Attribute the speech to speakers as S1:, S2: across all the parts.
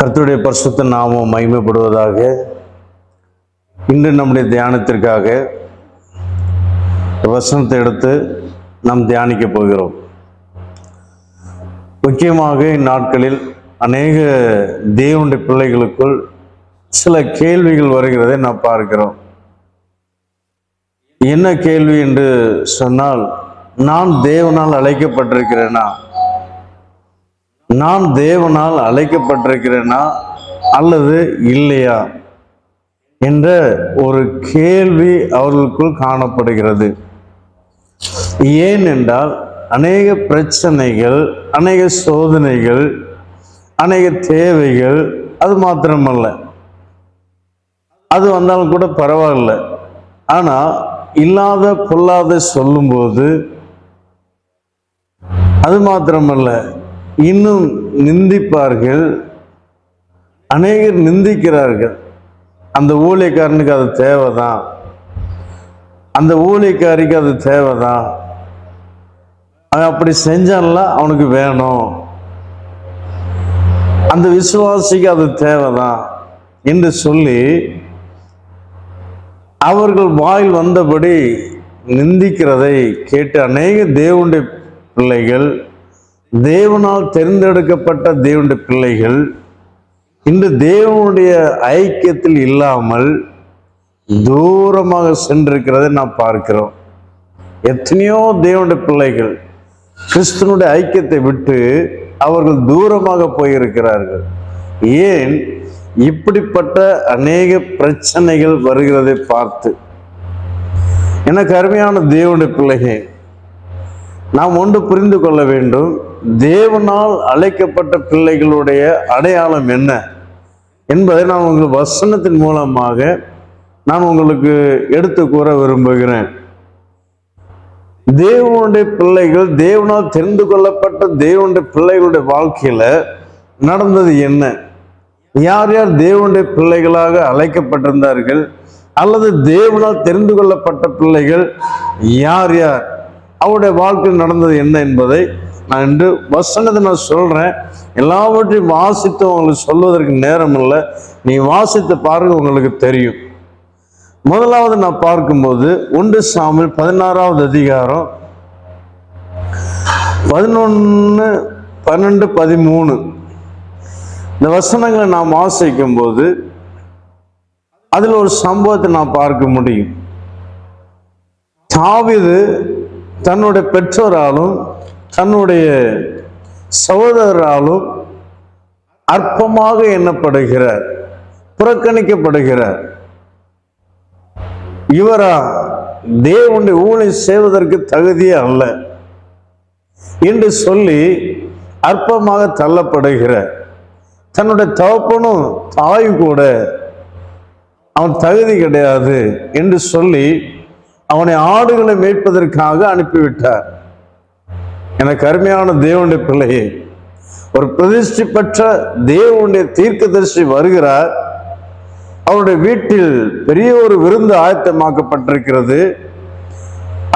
S1: கர்த்தருடைய பரிசுத்த நாமம் மகிமைப்படுவதாக இன்று நம்முடைய தியானத்திற்காக வசனத்தை எடுத்து நாம் தியானிக்க போகிறோம். முக்கியமாக இந்நாட்களில் அநேக தேவனுடைய பிள்ளைகளுக்குள் சில கேள்விகள் வருகிறதை நாம் பார்க்கிறோம். என்ன கேள்வி என்று சொன்னால் நான் தேவனால் அழைக்கப்பட்டிருக்கிறேனா? நான் தேவனால் அழைக்கப்பட்டிருக்கிறேனா அல்லது இல்லையா என்ற ஒரு கேள்வி அவர்களுக்குள் காணப்படுகிறது. ஏனென்றால் அநேக பிரச்சனைகள் அநேக சோதனைகள் அநேக தேவைகள் அது மாத்திரமல்ல. அது வந்தாலும் கூட பரவாயில்ல. ஆனால் இல்லாத பொல்லாத சொல்லும்போது அது மாத்திரமல்ல. இன்னும் நிந்திப்பார்கள். அநேகர் நிந்திக்கிறார்கள். அந்த ஊழியக்காரனுக்கு அது தேவைதான். அந்த ஊழியக்காரிக்கு அது தேவைதான். அவன் அப்படி செஞ்சான்ல அவனுக்கு வேணும். அந்த விசுவாசிக்கு அது தேவைதான் என்று சொல்லி அவர்கள் வாயில் வந்தபடி நிந்திக்கிறதை கேட்டு அநேக தேவனுடைய பிள்ளைகள் தேவனால் தேர்ந்தெடுக்கப்பட்ட தேவனுடைய பிள்ளைகள் இன்று தேவனுடைய ஐக்கியத்தில் இல்லாமல் தூரமாக சென்றிருக்கிறதை நாம் பார்க்கிறோம். எத்தனையோ தேவனுடைய பிள்ளைகள் கிறிஸ்தனுடைய ஐக்கியத்தை விட்டு அவர்கள் தூரமாக போயிருக்கிறார்கள். ஏன்? இப்படிப்பட்ட அநேக பிரச்சனைகள் வருகிறதை பார்த்து. எனக்கு அருமையான தேவனுடைய பிள்ளைகள் நாம் ஒன்று புரிந்து கொள்ள வேண்டும். தேவனால் அழைக்கப்பட்ட பிள்ளைகளுடைய அடையாளம் என்ன என்பதை நான் உங்களுக்கு வசனத்தின் மூலமாக நான் உங்களுக்கு எடுத்து கூற விரும்புகிறேன். தேவனுடைய பிள்ளைகள் தேவனால் தெரிந்து கொள்ளப்பட்ட தேவனுடைய பிள்ளைகளுடைய வாழ்க்கையில நடந்தது என்ன? யார் யார் தேவனுடைய பிள்ளைகளாக அழைக்கப்பட்டிருந்தார்கள்? அல்லது தேவனால் தெரிந்து கொள்ளப்பட்ட பிள்ளைகள் யார் யார்? அவருடைய வாழ்க்கையில் நடந்தது என்ன என்பதை நான் என்று வசனத்தை நான் சொல்கிறேன் எல்லாவற்றையும் வாசித்து உங்களுக்கு சொல்வதற்கு நேரம் இல்லை நீ வாசித்து பாருங்க உங்களுக்கு தெரியும். முதலாவது நான் பார்க்கும்போது ஒன்று சாமில் பதினாறாவது அதிகாரம் பதினொன்று பன்னெண்டு பதிமூணு. இந்த வசனங்களை நாம் வாசிக்கும் போது அதில் ஒரு சம்பவத்தை நான் பார்க்க முடியும். தாவிது தன்னுடைய பெற்றோராலும் தன்னுடைய சகோதரராலும் அற்பமாக எண்ணப்படுகிறார் புறக்கணிக்கப்படுகிறார். இவரா தேவனுடைய ஊழியம் செய்வதற்கு தகுதியே அல்ல என்று சொல்லி அற்பமாக தள்ளப்படுகிறார். தன்னுடைய தகப்பனும் தாயும் கூட அவன் தகுதி கிடையாது என்று சொல்லி அவனை ஆடுகளை மேய்ப்பதற்காக அனுப்பிவிட்டார். எனக்கு அருமையான தேவனுடைய பிள்ளையே ஒரு பிரதிஷ்டி பெற்ற தேவனுடைய தீர்க்கதரிசி வருகிறார். அவருடைய வீட்டில் பெரிய ஒரு விருந்து ஆயத்தமாக்கப்பட்டிருக்கிறது.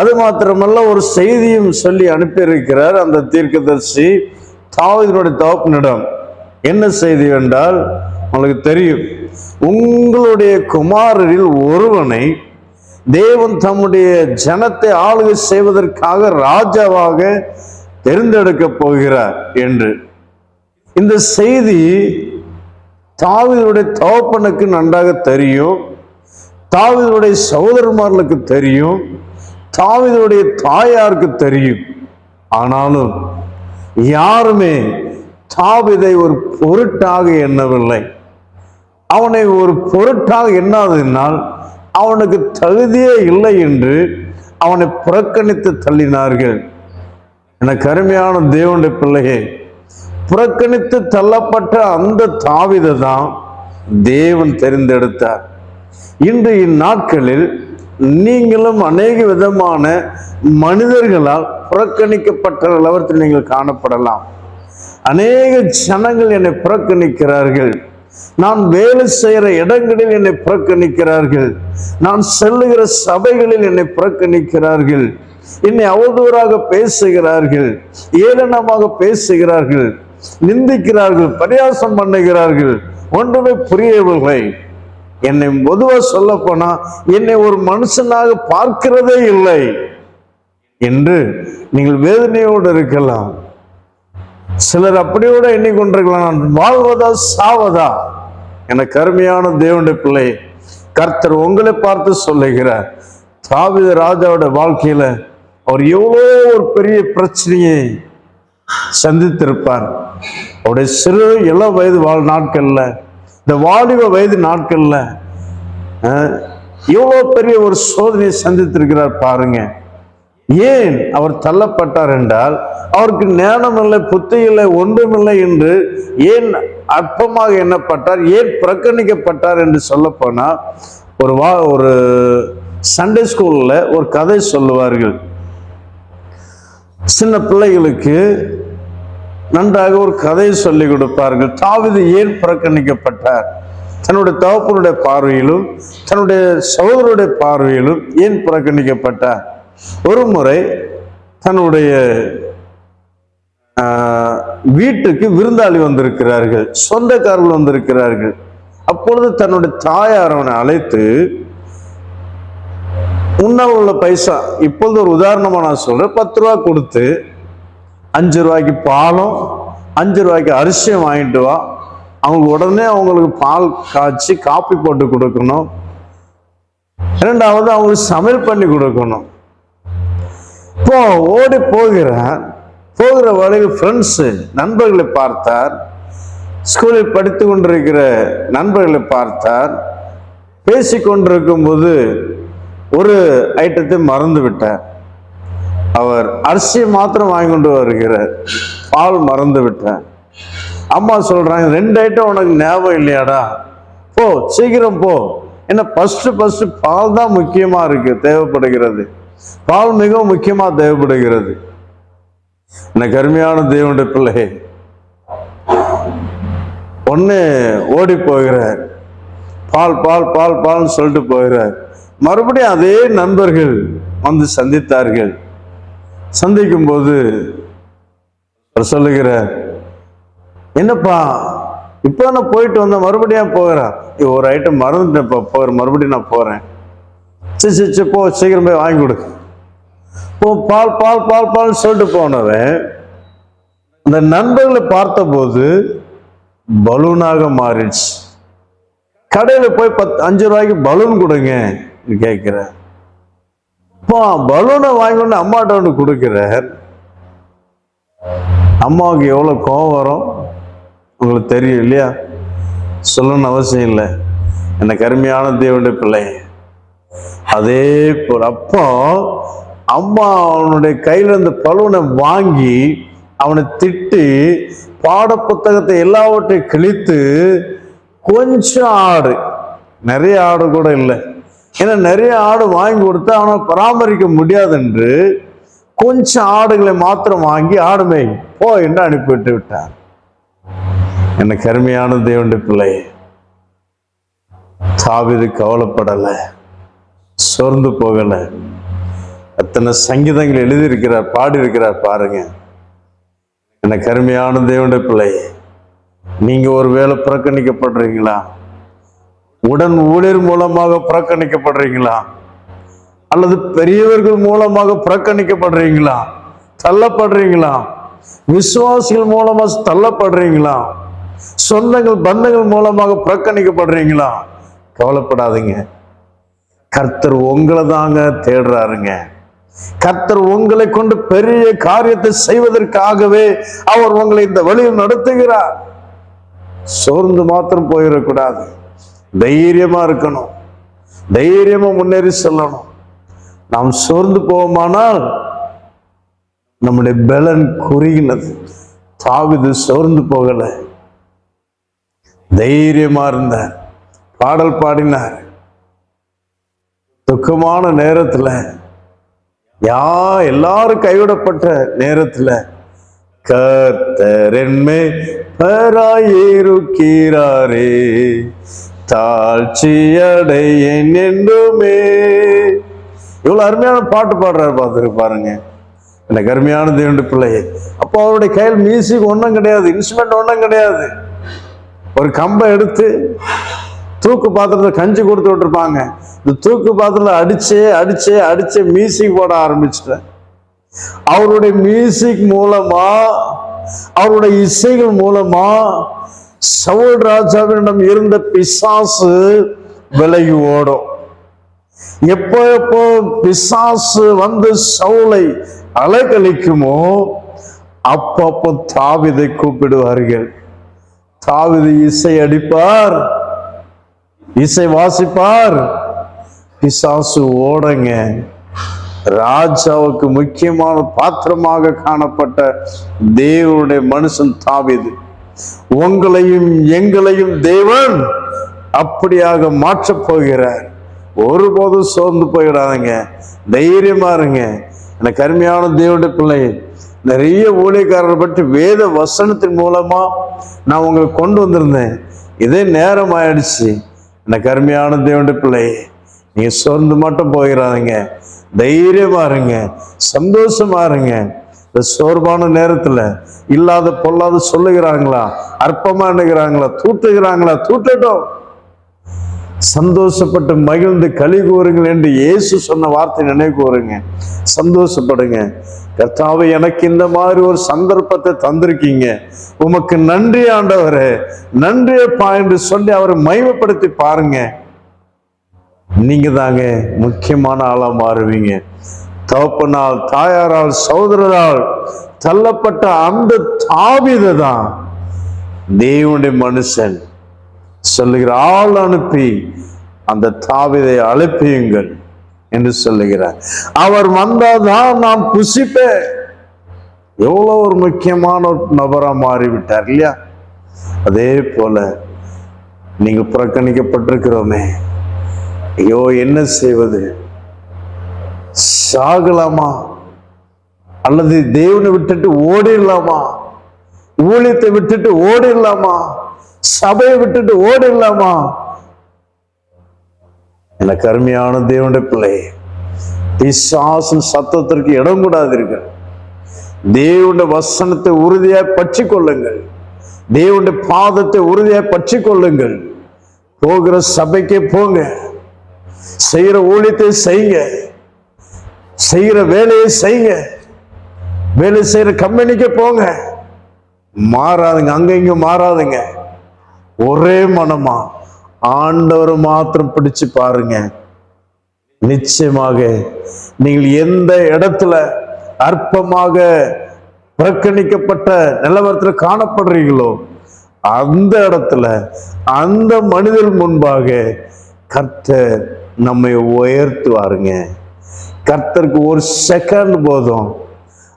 S1: அது மாத்திரமல்ல ஒரு செய்தியும் சொல்லி அனுப்பியிருக்கிறார் அந்த தீர்க்கதரிசி தாவதினுடைய தகப்பனிடம். என்ன செய்தி என்றால் உங்களுக்கு தெரியும் உங்களுடைய குமாரரில் ஒருவனை தேவன் தம்முடைய ஜனத்தை ஆளுகை செய்வதற்காக ராஜாவாக தேர்ந்தெடுக்கப் போகிறார் என்று. இந்த செய்தி தாவிதனுடைய தகப்பனுக்கு நன்றாக தெரியும். தாவிதனுடைய சகோதரமார்களுக்கு தெரியும். தாவிதனுடைய தாயாருக்கு தெரியும். ஆனாலும் யாருமே தாவிதை ஒரு பொருட்டாக எண்ணவில்லை. அவனை ஒரு பொருட்டாக எண்ணாததினால் அவனுக்கு தகுதியே இல்லை என்று அவனை புறக்கணித்து தள்ளினார்கள். எனக்கு அருமையான தேவனுடைய பிள்ளையே புறக்கணித்து தள்ளப்பட்ட அந்த தாவிதை தான் தேவன் தெரிந்தெடுத்தார். இன்று இந்நாட்களில் நீங்களும் அநேக விதமான மனிதர்களால் புறக்கணிக்கப்பட்ட நிலவரத்தில் நீங்கள் காணப்படலாம். அநேக ஜனங்கள் என்னை புறக்கணிக்கிறார்கள். நான் வேலை செய்கிற இடங்களில் என்னை புறக்கணிக்கிறார்கள். நான் செல்லுகிற சபைகளில் என்னை புறக்கணிக்கிறார்கள். என்னை அவதூறாக பேசுகிறார்கள். ஏளனமாக பேசுகிறார்கள். நிந்திக்கிறார்கள். பரியாசம் பண்ணுகிறார்கள். ஒன்றுமே புரியவில்லை. என்னை பொதுவா சொல்ல போனா என்னை ஒரு மனுஷனாக பார்க்கிறதே இல்லை. என்று நீங்கள் வேதனையோடு இருக்கலாம். சிலர் அப்படியோட எண்ணிக்கொண்டிருக்கலாம். நான் வாழ்வதா சாவதா? என கருமையான தேவனுடைய பிள்ளை கர்த்தர் உங்களை பார்த்து சொல்லுகிறார். தாவித ராஜாவோட வாழ்க்கையில அவர் எவ்வளோ ஒரு பெரிய பிரச்சனையை சந்தித்திருப்பார். அவருடைய சிறு இள வயது வாழ் நாட்கள்ல இந்த வாலிப வயது நாட்கள்ல எவ்வளோ பெரிய ஒரு சோதனையை சந்தித்திருக்கிறார் பாருங்க. ஏன் அவர் தள்ளப்பட்டார் என்றால் அவருக்கு ஞானம் இல்லை புத்தி இல்லை ஒன்றுமில்லை என்று ஏன் அற்பமாக எண்ணப்பட்டார் ஏன் புறக்கணிக்கப்பட்டார் என்று சொல்லப்போனால் ஒரு வா ஒரு சண்டே ஸ்கூலில் ஒரு கதை சொல்லுவார்கள். சின்ன பிள்ளைகளுக்கு நன்றாக ஒரு கதையை சொல்லிக் கொடுப்பார்கள். தாவிது ஏன் புறக்கணிக்கப்பட்டார்? தன்னுடைய தகப்பனுடைய பார்வையிலும் தன்னுடைய சகோதரருடைய பார்வையிலும் ஏன் புறக்கணிக்கப்பட்டார்? ஒரு முறை தன்னுடைய வீட்டுக்கு விருந்தாளி வந்திருக்கிறார்கள் சொந்தக்காரர்கள் வந்திருக்கிறார்கள். அப்பொழுது தன்னுடைய தாயார் அவனை அழைத்து முன்னால் உள்ள பைசா இப்பொழுது ஒரு உதாரணமாக நான் சொல்றேன். பத்து ரூபா கொடுத்து அஞ்சு ரூபாய்க்கு பாலும் அஞ்சு ரூபாய்க்கு அரிசியும் வாங்கிட்டு வா. அவங்க உடனே அவங்களுக்கு பால் காய்ச்சி காப்பி போட்டு கொடுக்கணும். இரண்டாவது அவங்களுக்கு சமையல் பண்ணி கொடுக்கணும். இப்போ ஓடி போகிறார் போகிற வழியில் ஃப்ரெண்ட்ஸு நண்பர்களை பார்த்தார். ஸ்கூலில் படித்து கொண்டிருக்கிற நண்பர்களை பார்த்தார். பேசி கொண்டிருக்கும் போது ஒரு ஐட்டத்தை மறந்து விட்டார். அவர் அரிசியை மாத்திரம் வாங்கி கொண்டு வருகிறார் பால் மறந்து விட்டார். அம்மா சொல்கிறாங்க ரெண்டு ஐட்டம் உனக்கு ஞாபகம் இல்லையாடா. போ சீக்கிரம் போ. ஏன்னா ஃபஸ்ட்டு ஃபஸ்ட்டு பால் தான் முக்கியமாக இருக்குது தேவைப்படுகிறது. பால் மிகவும் முக்கியமா தேவைப்படுகிறது. என்ன கருமையான தேவனுடைய பிள்ளை ஒண்ணு ஓடி போகிறார். பால் பால் பால் பால்னு சொல்லிட்டு போகிறார். மறுபடியும் அதே நண்பர்கள் வந்து சந்தித்தார்கள். சந்திக்கும் போது அவர் சொல்லுகிறார் என்னப்பா இப்போ நான் போயிட்டு வந்தேன் மறுபடியும் போகிறேன் ஒரு ஐட்டம் மறந்துட்டேன்ப்பா போகிறேன் மறுபடியும் நான் போகிறேன் சிச்சு சரி போ சீக்கிரம் போய் வாங்கி கொடு. போ பால் பால் பால் பால்னு சொல்லிட்டு போனவன் அந்த நண்பர்களை பார்த்தபோது பலூனாக மாறிடுச்சு. கடையில் போய் பத்து அஞ்சு ரூபாய்க்கு பலூன் கொடுங்க கேட்குறேன் இப்போ பலூனை வாங்கி அம்மாட்ட ஒன்று கொடுக்குறார். அம்மாவுக்கு எவ்வளோ கோவம் வரும் உங்களுக்கு தெரியும் இல்லையா? சொல்லணும்னு அவசியம் இல்லை. எனக்கு அருமையான தேவனுடைய பிள்ளை அதே போல் அப்போ அம்மா அவனுடைய கையில் இருந்த பலூனை வாங்கி அவனை திட்டி பாட புத்தகத்தை எல்லாவற்றையும் கிழித்து கொஞ்சம் ஆடு நிறைய ஆடு கூட இல்லை. ஏன்னா நிறைய ஆடு வாங்கி கொடுத்து அவனை பராமரிக்க முடியாது என்று கொஞ்சம் ஆடுகளை மாத்திரம் வாங்கி ஆடு போ என்று அனுப்பிவிட்டு விட்டார் எனக்கு கருமையான தேவனுடைய பிள்ளை சாவிது கவலைப்படலை. சோர்ந்து போகலை. அத்தனை சங்கீதங்கள் எழுதியிருக்கிறார் பாடியிருக்கிறார் பாருங்க. எனக்கு கருமையான தேவனுடைய பிள்ளை நீங்க ஒருவேளை புறக்கணிக்கப்படுறீங்களா? உடன் ஊழியர் மூலமாக புறக்கணிக்கப்படுறீங்களா? அல்லது பெரியவர்கள் மூலமாக புறக்கணிக்கப்படுறீங்களா? தள்ளப்படுறீங்களா? விசுவாசிகள் மூலமாக தள்ளப்படுறீங்களா? சொந்தங்கள் பந்தங்கள் மூலமாக புறக்கணிக்கப்படுறீங்களா? கவலைப்படாதீங்க. கர்த்தர் உங்களை தாங்க தேடுறாருங்க. கர்த்தர் உங்களை கொண்டு பெரிய காரியத்தை செய்வதற்காகவே அவர் உங்களை இந்த வழியில் நடத்துகிறார். சோர்ந்து மாத்திரம் போயிடக்கூடாது. தைரியமா இருக்கணும். தைரியமா முன்னேறி செல்லணும். நாம் சோர்ந்து போவோமானால் நம்முடைய பலன் குறுகினது. தாவிது சோர்ந்து போகலை. தைரியமா இருந்தார். பாடல் பாடினார். துக்கமான நேரத்தில் யா எல்லாரும் கைவிடப்பட்ட நேரத்தில் கர்த்தரென்மே பராயிருக்கிறாரே. தாழ்ச்சியடையேன் என்றுமே. இவ்வளோ அருமையான பாட்டு பாடுறாரு பார்த்துரு பாருங்க. எனக்கு அருமையான தேவண்டு பிள்ளையே. அப்போ அவருடைய கையில் மியூசிக் ஒன்றும் கிடையாது இன்ஸ்ட்ருமெண்ட் ஒன்றும் கிடையாது. ஒரு கம்பை எடுத்து தூக்கு பாத்திரத்தில் கஞ்சி கொடுத்து விட்டுருப்பாங்க. இந்த தூக்கு பாத்திரத்தில் அடிச்சே அடிச்சே அடிச்சே மியூசிக் போட ஆரம்பிச்சிட்டேன். அவருடைய மியூசிக் மூலமா அவருடைய இசைகள் மூலமா சவுல் ராஜாவினிடம் இருந்த பிசாசு விலகி ஓடும். எப்போ எப்போ பிசாசு வந்து சவுளை அலைக்கழிக்குமோ அப்பப்போ தாவிதை கூப்பிடுவார்கள். தாவிதை இசை அடிப்பார். இசை வாசிப்பார். பிசாசு ஓடங்க. ராஜாவுக்கு முக்கியமான பாத்திரமாக காணப்பட்ட தேவனுடைய மனுஷன் தாவிது. உங்களையும் எங்களையும் தேவன் அப்படியாக மாற்றப் போகிறார். ஒருபோதும் சோர்ந்து போயிடாதங்க. தைரியமா இருங்க. எனக்கு அருமையான தேவனுடைய பிள்ளை. நிறைய ஊழியக்காரர்கள் பற்றி வேத வசனத்தின் மூலமா நான் உங்களுக்கு கொண்டு வந்திருந்தேன். இதே நேரம் ஆயிடுச்சு. எனக்கு அருமையான தேவண்ட பிள்ளை நீங்கள் சோர்ந்து மட்டும் போயிடாதீங்க தைரியமா இருங்க. சந்தோஷமா இருங்க. இந்த சோர்வான நேரத்தில் இல்லாத பொல்லாத சொல்லுகிறாங்களா? அற்பமாக எண்ணுகிறாங்களா? தூட்டுகிறாங்களா தூட்டட்டும் சந்தோஷப்பட்டு மகிழ்ந்து களி கூறுங்கள் என்று இயேசு சொன்ன வார்த்தை நினைவு கூறுங்க. சந்தோஷப்படுங்க. கர்த்தாவை எனக்கு இந்த மாதிரி ஒரு சந்தர்ப்பத்தை தந்திருக்கீங்க. உமக்கு நன்றி ஆண்டவரே. நன்றியப்பா என்று சொல்லி அவரை மைவப்படுத்தி பாருங்க. நீங்க தாங்க முக்கியமான ஆளா மாறுவீங்க. தகப்பனால் தாயாரால் சகோதரரால் தள்ளப்பட்ட அந்த தாவிதை தான் தேவனுடைய மனுஷன். சொல்லுகிற ஆள் அனுப்பி அந்த தாவிதை அழைப்பியுங்கள் என்று சொல்லுகிறார். அவர் வந்தாதான் நான் புசிப்பேன். எவ்வளோ ஒரு முக்கியமான ஒரு நபராக மாறிவிட்டார் இல்லையா? அதே போல நீங்கள் புறக்கணிக்கப்பட்டிருக்கிறோமே. ஐயோ என்ன செய்வது? சாகலாமா? அல்லது தேவனை விட்டுட்டு ஓடிடலாமா? ஊழியத்தை விட்டுட்டு ஓடிடலாமா? சபையை விட்டுட்டு ஓடிடலாமா? எனக்கு அருமையான தேவனுடைய பிள்ளை பிசாசின் சத்தத்திற்கு இடம் கூடாதீர்கள். தேவனுடைய வசனத்தை உறுதியாய் பற்றி கொள்ளுங்கள் தேவனுடைய பாதத்தை உறுதியாய் பற்றி கொள்ளுங்கள் போகிற சபைக்கே போங்க. செய்கிற ஊழியத்தை செய்யுங்க. செய்கிற வேலையை செய்யுங்க. வேலை செய்கிற கம்பெனிக்கே போங்க. மாறாதுங்க அங்க மாறாதுங்க. ஒரே மனமா ஆண்டவரை மாத்திரம் பிடிச்சு பாருங்க. நிச்சயமாக நீங்கள் எந்த இடத்துல அற்பமாக புறக்கணிக்கப்பட்ட நிலவரத்தில் காணப்படுறீங்களோ அந்த இடத்துல அந்த மனிதர் முன்பாக கர்த்தர் நம்மை உயர்த்துவாருங்க. கர்த்தருக்கு ஒரு செகண்ட் போதும்.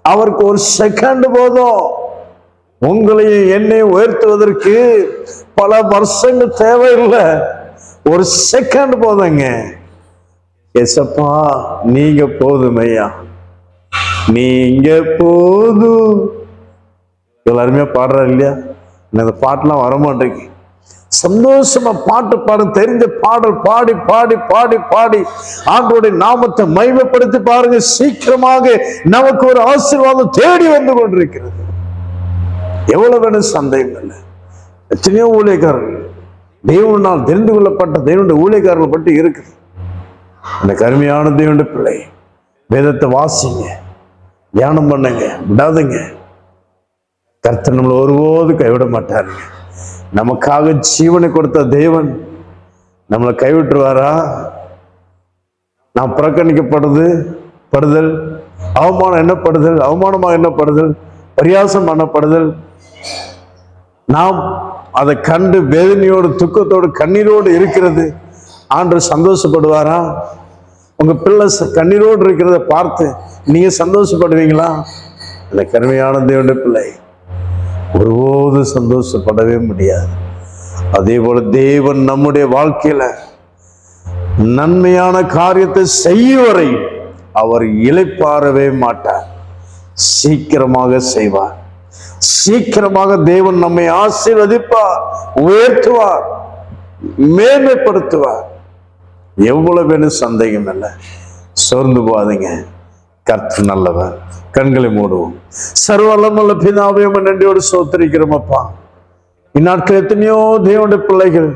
S1: அவருக்கு ஒரு செகண்ட் போதும். உங்களையும் என்னையும் உயர்த்துவதற்கு பல வருஷங்கள் தேவையில்லை. ஒரு செகண்ட் போதுங்க. எசப்பா நீங்க போதும் ஐயா. நீங்க போதும். எல்லாருமே பாடுறாரு இல்லையா? இந்த அந்த பாட்டெல்லாம் வர மாட்டேங்குது சந்தோஷமா பாட்டு பாடும் தெரிஞ்ச பாடல் பாடி பாடி பாடி பாடி. ஆண்டோடைய நாமத்தை மைமைப்படுத்தி பாருங்க. சீக்கிரமாக நமக்கு ஒரு ஆசீர்வாதம் தேடி வந்து கொண்டிருக்கிறது. எவ்வளவு வேணும் சந்தேகம் இல்லை எத்தனையோ ஊழியக்காரர்கள் தெய்வனால் தெரிந்து கொள்ளப்பட்ட தெய்வனுடைய ஊழியக்காரர்கள் பற்றி இருக்குது அந்த கருமையான தெய்வனுடைய பிள்ளை வேதத்தை வாசிங்க தியானம் பண்ணுங்க விடாதுங்க. கர்த்தர் நம்மளை ஒருபோது கைவிட மாட்டாருங்க. நமக்காக ஜீவனை கொடுத்த தெய்வன் நம்மளை கைவிட்டுருவாரா? நான் புறக்கணிக்கப்படுது படுதல் அவமானம் என்னப்படுதல் அவமானமாக என்னப்படுதல் பரியாசம் பண்ணப்படுதல் நாம் அதை கண்டு வேதனையோடு துக்கத்தோடு கண்ணீரோடு இருக்கிறது. ஆண்டு சந்தோஷப்படுவாரா? உங்க பிள்ளை கண்ணீரோடு இருக்கிறத பார்த்து நீங்க சந்தோஷப்படுவீங்களா? இந்த கருமையான தேவனுடைய பிள்ளை ஒருபோது சந்தோஷப்படவே முடியாது. அதே போல தேவன் நம்முடைய வாழ்க்கையில நன்மையான காரியத்தை செய்யும் வரை அவர் இளைப்பாறவே மாட்டார். சீக்கிரமாக செய்வார். சீக்கிரமாக தேவன் நம்மை ஆசீர்வதிப்பார் உயர்த்துவார் மேன்மைப்படுத்துவார். எவ்வளவு சந்தேகம் இல்லை. சோர்ந்து போகாதீங்க. கர்த்து நல்லவர். கண்களை மூடுவோம். சர்வல்லமுள்ள பிதாவே உம்மை நன்றியோடு சோத்தரிக்கிறோம் அப்பா இந்நாட்கள் எத்தனையோ தேவனுடைய பிள்ளைகள்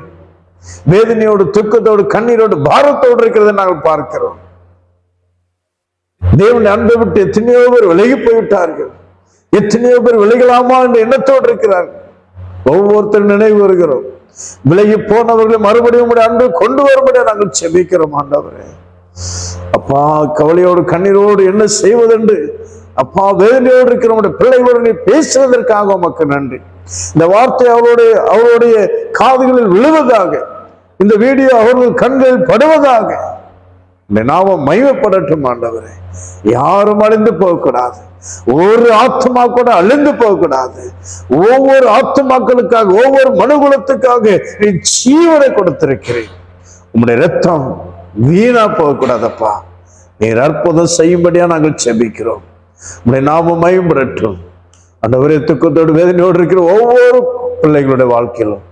S1: வேதனையோடு துக்கத்தோடு கண்ணீரோடு பாரத்தோடு இருக்கிறதை நாங்கள் பார்க்கிறோம். தேவனுடைய அன்பை விட்டு எத்தனையோ பேர் விலகி போய்விட்டார்கள். எத்தனையோ பேர் விலகலாமா என்ற எண்ணத்தோடு இருக்கிறார்கள். ஒவ்வொருத்தர் நினைவு வருகிறோம். விலகி போனவர்களை மறுபடியும் உடைய கொண்டு வரும்படியா நாங்கள் செபிக்கிறோம் ஆண்டவரே. அப்பா கவலையோடு கண்ணீரோடு என்ன செய்வதென்று அப்பா வேதனையோடு இருக்கிற உடைய பிள்ளைகளோடு நீ பேசுவதற்காக உமக்கு நன்றி. இந்த வார்த்தை அவருடைய அவருடைய காதுகளில் விழுவதாக இந்த வீடியோ அவர்கள் கண்களில் படுவதாக இந்த நாமம் மையப்படட்டும் ஆண்டவரே. யாரும் அழிந்து போகக்கூடாது. ஒரு ஆத்மா கூட அழிந்து போகக்கூடாது. ஒவ்வொரு ஆத்மாக்களுக்காக ஒவ்வொரு மனுகுலத்துக்காக நீ ஜீவனை கொடுத்திருக்கிறேன். உம்முடைய ரத்தம் வீணா போகக்கூடாதப்பா. நீர் அற்புதம் செய்யும்படியா நாங்கள் செபிக்கிறோம். உம்முடைய நாமம் மயம்படட்டும் ஆண்டவரே துக்கத்தோடு வேதனையோடு இருக்கிற ஒவ்வொரு பிள்ளைகளுடைய வாழ்க்கையிலும்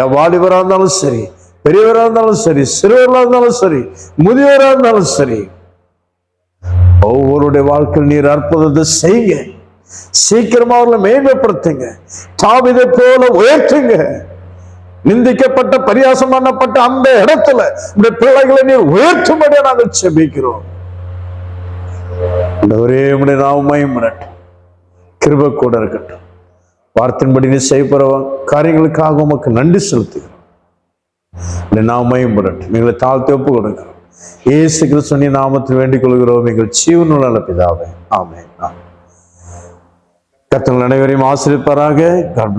S1: என் வாலிபராக இருந்தாலும் சரி பெரியவராக இருந்தாலும் சரி சிறுவர்களாக இருந்தாலும் சரி முதியவராக இருந்தாலும் சரி ஒவ்வொருடைய வாழ்க்கையில் நீர் அற்புதத்தை செய்யுங்க. சீக்கிரமா அவர்களை மேம்படுத்துங்க தாவிதை போல உயர்த்துங்க. நிந்திக்கப்பட்ட பரியாசம் பண்ணப்பட்ட அந்த இடத்துல இந்த பிள்ளைகளை நீர் உயர்த்தும்படியா நாங்கள் செபிக்கிறோம். ஒரே உடைய நாமமையும் கிருப கூட இருக்கட்டும். வார்த்தையின்படி நீ செய்யப்படுற காரியங்களுக்காக உமக்கு நன்றி செலுத்துகிறோம். இல்லை நாம் மிரட்டும் எங்களை தாழ்த்தி ஒப்பு கொடுங்க. ஏசு கிறிஸ்துவின் நாமத்தில் வேண்டிக் கொள்கிறோம். எங்கள் ஜீவனுள்ள பிதாவே. ஆமே கத்தங்கள் அனைவரையும் ஆசிரிப்பாராக God